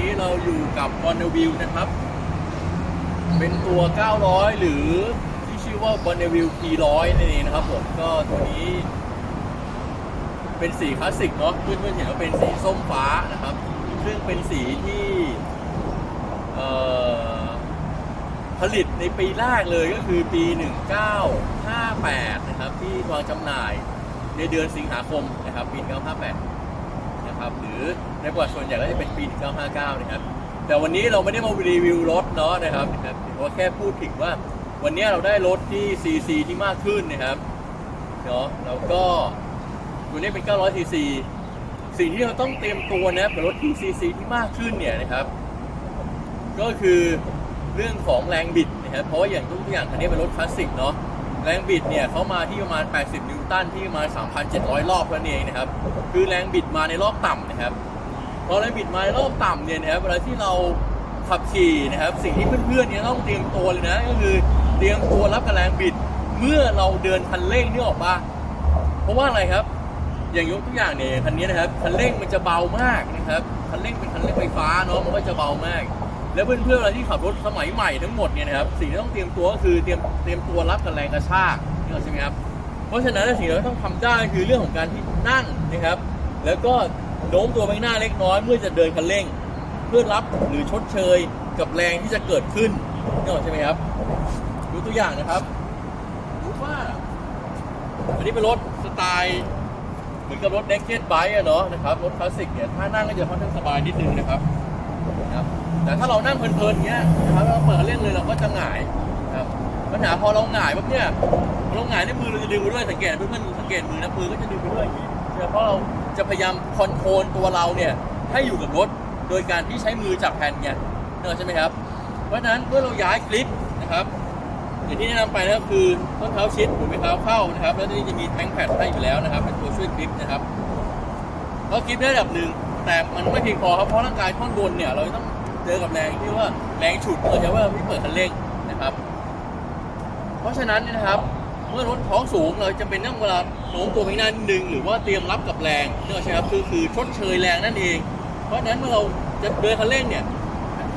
นี้เราอยู่กับบอนวิวนะครับ เป็นตัว 900 หรือที่ชื่อว่าบอนวิว P100 นั่นเองนะครับผม ก็ตัวนี้ เป็นสีคลาสสิกเนาะเพื่อนๆเห็นว่าเป็นสีส้มฟ้านะครับ ซึ่งเป็นสีที่ผลิตในปีแรกเลยก็คือปี 1958 นะครับ ที่วางจำหน่ายในเดือนสิงหาคมนะครับ ปี 1958 รือในประวัติส่วนใหญ่ก็จะเป็นปี 1959 นะครับ แต่วันนี้เราไม่ได้มารีวิวรถเนาะนะครับนะครับเพราะว่าแค่พูดถึงว่า วันนี้เราได้รถที่ CC ที่มากขึ้นนะครับเนาะแล้วก็ตัวนี้เป็น 900 cc สิ่งที่เราต้องเตรียมตัวนะกับรถที่ CC ที่มากขึ้นเนี่ยนะครับ ก็คือเรื่องของแรงบิดนะครับ เพราะว่าอย่างทุกอย่างคันนี้เป็นรถคลาสสิกเนาะ แรงบิดเนี่ยเขามาที่ประมาณ 80 นิวตันที่ประมาณ 3,700 รอบเท่านั้นเองนะครับ คือแรงบิดมาในรอบต่ำนะครับพอแรงบิดมาในรอบต่ำเนี่ยนะครับเวลาที่เราขับขี่นะครับ สิ่งที่เพื่อนๆเนี่ยต้องเตรียมตัวเลยนะ ก็คือเตรียมตัวรับกับแรงบิด เมื่อเราเดินคันเร่งนี่ออกมาเพราะว่าอะไรครับ อย่างยกตัวอย่างเนี่ยคันนี้นะครับคันเร่งมันจะเบามากนะครับคันเร่งเป็นคันเร่งไฟฟ้าเนาะมันก็จะเบามาก แล้วเพื่อนๆเวลาที่ขับรถสมัยใหม่ทั้งหมดเนี่ยนะครับสิ่งที่ต้องเตรียมตัวก็คือเตรียมเตรียมตัวรับกับแรงกระชากนี่ใช่ไหมครับเพราะฉะนั้นสิ่งที่เราต้องทำได้คือเรื่องของการที่นั่งนะครับ แล้วก็โน้มตัวไปหน้าเล็กน้อยเมื่อจะเดินคันเร่ง เพื่อรับหรือชดเชยกับแรงที่จะเกิดขึ้นนี่ใช่ไหมครับดูตัวอย่างนะครับรู้ว่าอันนี้เป็นรถสไตล์เหมือนกับรถ naked bike อะเนาะนะครับรถคลาสสิกเนี่ยถ้านั่งก็จะค่อนข้างสบายนิดนึงนะครับ แต่ถ้าเรานั่งเพลินๆอย่างเงี้ยนะครับเราเปิดเล่นเลยเราก็จะหงายครับปัญหาพอเราหงายปุ๊บเนี่ยพอเราหงายเนี่มือเราจะดึงไปด้วยสังเกตเพื่อนๆสังเกตมือนะมือก็จะดึงไปด้วยอย่างนี้เพราะเราจะพยายามคอนโทรลตัวเราเนี่ยให้อยู่กับรถโดยการที่ใช้มือจับแผ่นเนี่ยเนอะใช่ไหมครับเพราะฉะนั้นเมื่อเราย้ายคลิปนะครับอย่างที่แนะนำไปนะครับคือต้นเท้าชิดหัวไม่เท้าเข้านะครับ แล้วนี่จะมีแท้งแพดให้อยู่แล้วนะครับเป็นตัวช่วยคลิปนะครับก็คลิปได้ระดับหนึ่งแต่มันไม่เพียงพอครับเพราะร่างกายท่อนบนเนี่ยเราต้อง เจอกับแรงที่ว่าแรงฉุดเกิดจากว่าไม่เปิดคันเร่งนะครับ เพราะฉะนั้นนะครับเมื่อรถท้องสูงเราจะเป็นต้องเวลาโน้มตัวไปหน้านิดนึงหรือว่าเตรียมรับกับแรงเนื่องใช่ครับคือคือชดเชยแรงนั่นเอง เพราะฉะนั้นเมื่อเราจะเดินคันเร่งเนี่ย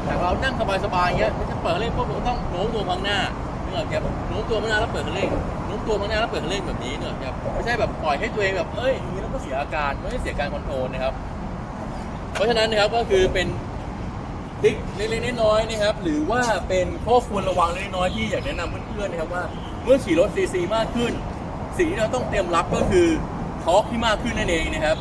แต่เรานั่งสบายๆอย่างเงี้ยถ้าจะเปิดเร่งพวกเราต้องโน้มตัวข้างหน้าเนื่องจากโน้มตัวข้างหน้าแล้วเปิดคันเร่งโน้มตัวข้างหน้าแล้วเปิดคันเร่งแบบนี้เนื่องจากไม่ใช่แบบปล่อยให้ตัวเองแบบเอ้ยอย่างนี้แล้วก็เสียอาการไม่ได้เสียการคอนโทรลนะครับ เพราะฉะนั้นนะครับก็คือเป็น ติ๊กเล็กๆน้อยๆนะครับหรือว่าเป็นข้อควรระวังเล็กๆน้อยๆที่อยากแนะนำเพื่อนๆนะครับว่า เมื่อขี่รถซีซีมากขึ้น สิ่งที่เราต้องเตรียมรับก็คือทอร์กที่มากขึ้นนั่นเองนะครับ